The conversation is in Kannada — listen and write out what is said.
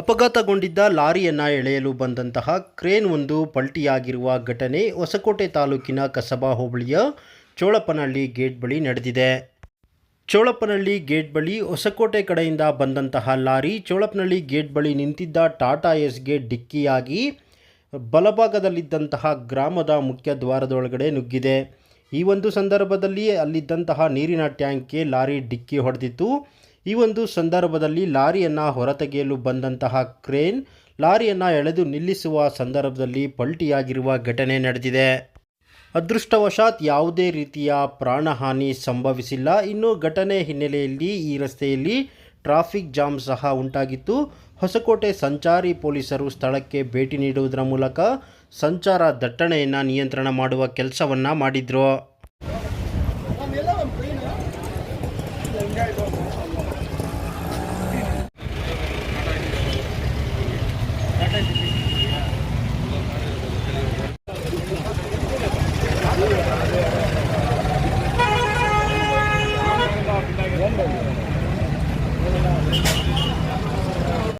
ಅಪಘಾತಗೊಂಡಿದ್ದ ಲಾರಿಯನ್ನು ಎಳೆಯಲು ಬಂದಂತಹ ಕ್ರೇನ್ ಒಂದು ಪಲ್ಟಿಯಾಗಿರುವ ಘಟನೆ ಹೊಸಕೋಟೆ ತಾಲೂಕಿನ ಕಸಬಾ ಹೋಬಳಿಯ ಚೋಳಪ್ಪನಹಳ್ಳಿ ಗೇಟ್ ಬಳಿ ನಡೆದಿದೆ. ಚೋಳಪ್ಪನಹಳ್ಳಿ ಗೇಟ್ ಬಳಿ ಹೊಸಕೋಟೆ ಕಡೆಯಿಂದ ಬಂದಂತಹ ಲಾರಿ ಚೋಳಪ್ಪನಹಳ್ಳಿ ಗೇಟ್ ಬಳಿ ನಿಂತಿದ್ದ ಟಾಟಾ ಎಸ್ಗೆ ಡಿಕ್ಕಿಯಾಗಿ ಬಲಭಾಗದಲ್ಲಿದ್ದಂತಹ ಗ್ರಾಮದ ಮುಖ್ಯ ದ್ವಾರದೊಳಗಡೆ ನುಗ್ಗಿದೆ. ಈ ಒಂದು ಸಂದರ್ಭದಲ್ಲಿ ಅಲ್ಲಿದ್ದಂತಹ ನೀರಿನ ಟ್ಯಾಂಕ್ಗೆ ಲಾರಿ ಡಿಕ್ಕಿ ಹೊಡೆದಿತ್ತು. ಈ ಒಂದು ಸಂದರ್ಭದಲ್ಲಿ ಲಾರಿಯನ್ನು ಹೊರತೆಗೆಯಲು ಬಂದಂತಹ ಕ್ರೇನ್ ಲಾರಿಯನ್ನು ಎಳೆದು ನಿಲ್ಲಿಸುವ ಸಂದರ್ಭದಲ್ಲಿ ಪಲ್ಟಿಯಾಗಿರುವ ಘಟನೆ ನಡೆದಿದೆ. ಅದೃಷ್ಟವಶಾತ್ ಯಾವುದೇ ರೀತಿಯ ಪ್ರಾಣಹಾನಿ ಸಂಭವಿಸಿಲ್ಲ. ಇನ್ನು ಘಟನೆ ಹಿನ್ನೆಲೆಯಲ್ಲಿ ಈ ರಸ್ತೆಯಲ್ಲಿ ಟ್ರಾಫಿಕ್ ಜಾಮ್ ಸಹ ಉಂಟಾಗಿತ್ತು. ಹೊಸಕೋಟೆ ಸಂಚಾರಿ ಪೊಲೀಸರು ಸ್ಥಳಕ್ಕೆ ಭೇಟಿ ನೀಡುವುದರ ಮೂಲಕ ಸಂಚಾರ ದಟ್ಟಣೆಯನ್ನು ನಿಯಂತ್ರಣ ಮಾಡುವ ಕೆಲಸವನ್ನು ಮಾಡಿದ್ರು.